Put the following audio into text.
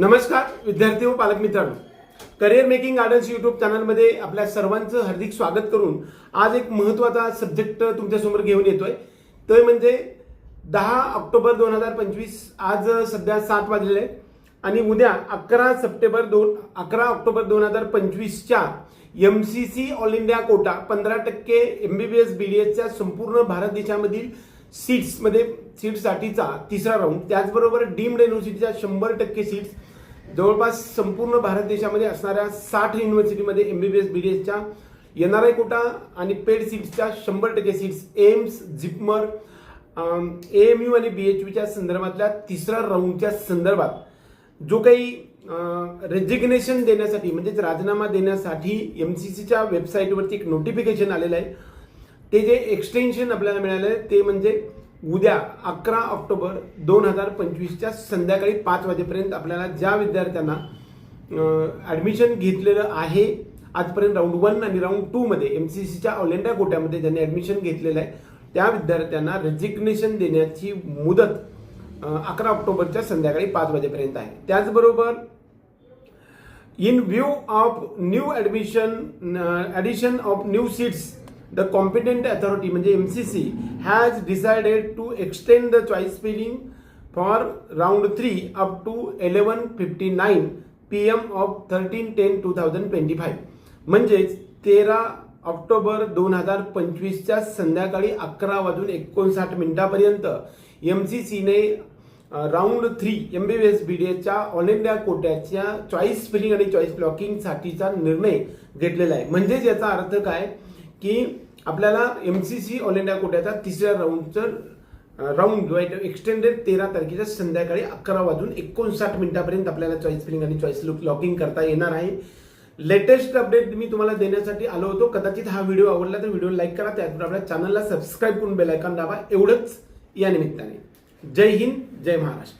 नमस्कार विद्यार्थी व पालक मित्रांनो. करिअर मेकिंग गार्डन्स युट्यूब चॅनलमध्ये आपल्या सर्वांचं हार्दिक स्वागत करून आज एक महत्त्वाचा सब्जेक्ट तुमच्यासमोर घेऊन येतोय. तो म्हणजे दहा ऑक्टोबर दोन हजार पंचवीस आज सध्या सात वाजलेले आहे आणि उद्या अकरा सप्टेंबर दोन अकरा ऑक्टोबर दोन हजार पंचवीसच्या M C C all India quota पंधरा टक्के M B B S B D एसच्या संपूर्ण भारत देशामधील सीट्समध्ये सीटसाठीचा तिसरा राऊंड त्याचबरोबर डीम्ड युनिव्हर्सिटीच्या शंभर टक्के सीट्स जवळपास संपूर्ण भारत देशामध्ये असणाऱ्या साठ युनिव्हर्सिटीमध्ये एमबीबीएस बीडीएसच्या एन आर आय कोटा आणि पेड सीट्सच्या शंभर टक्के seats AIIMS JIPMER A M U आणि बी एच यूच्या संदर्भातल्या तिसऱ्या राऊंडच्या संदर्भात जो काही रेजिग्नेशन देण्यासाठी म्हणजेच राजीनामा देण्यासाठी एम सी सीच्या वेबसाईटवरती एक नोटिफिकेशन आलेलं आहे. ते जे एक्सटेन्शन आपल्याला मिळालं आहे ते म्हणजे उद्या अकरा ऑक्टोबर दोन हजार पंचवीसच्या संध्याकाळी पाच वाजेपर्यंत आपल्याला ज्या विद्यार्थ्यांना ॲडमिशन घेतलेलं आहे आजपर्यंत राऊंड वन आणि राऊंड टूमध्ये एम सी सीच्या ऑल कोट्यामध्ये ज्यांनी ॲडमिशन घेतलेलं आहे त्या विद्यार्थ्यांना रेजिग्नेशन देण्याची मुदत अकरा ऑक्टोबरच्या संध्याकाळी पाच वाजेपर्यंत आहे. त्याचबरोबर in view of new admission addition of new seats the competent authority म्हणजे M C C has decided to extend the choice filling for round three up to eleven fifty nine P M of thirteen ten two thousand twenty five म्हणजेच तेरा October दोन हजार पंचवीसच्या संध्याकाळी अकरा वाजून एकोणसाठ मिनिटापर्यंत एम सी सीने round three M B B S B D all India कोट्याच्या choice filling आणि चॉईस ब्लॉकिंगसाठीचा निर्णय घेतलेला आहे. म्हणजेच याचा अर्थ काय? की आपल्याला M C C all India कोट्याचा तिसऱ्या राऊंडचं राऊंड जो आहे एक्सटेंडेड तेरा तारखेच्या संध्याकाळी अकरा वाजून एकोणसाठ मिनिटापर्यंत आपल्याला चॉईस फिलिंग आणि चॉईस लॉकिंग करता येणार आहे. लेटेस्ट अपडेट मी तुम्हाला देण्यासाठी आलो होतो. कदाचित हा व्हिडिओ आवडला तर व्हिडिओ लाईक करा. त्याचबरोबर आपल्या चॅनलला सबस्क्राईब करून बेलायकन दाबा. एवढंच या निमित्ताने. जय हिंद जय महाराष्ट्र.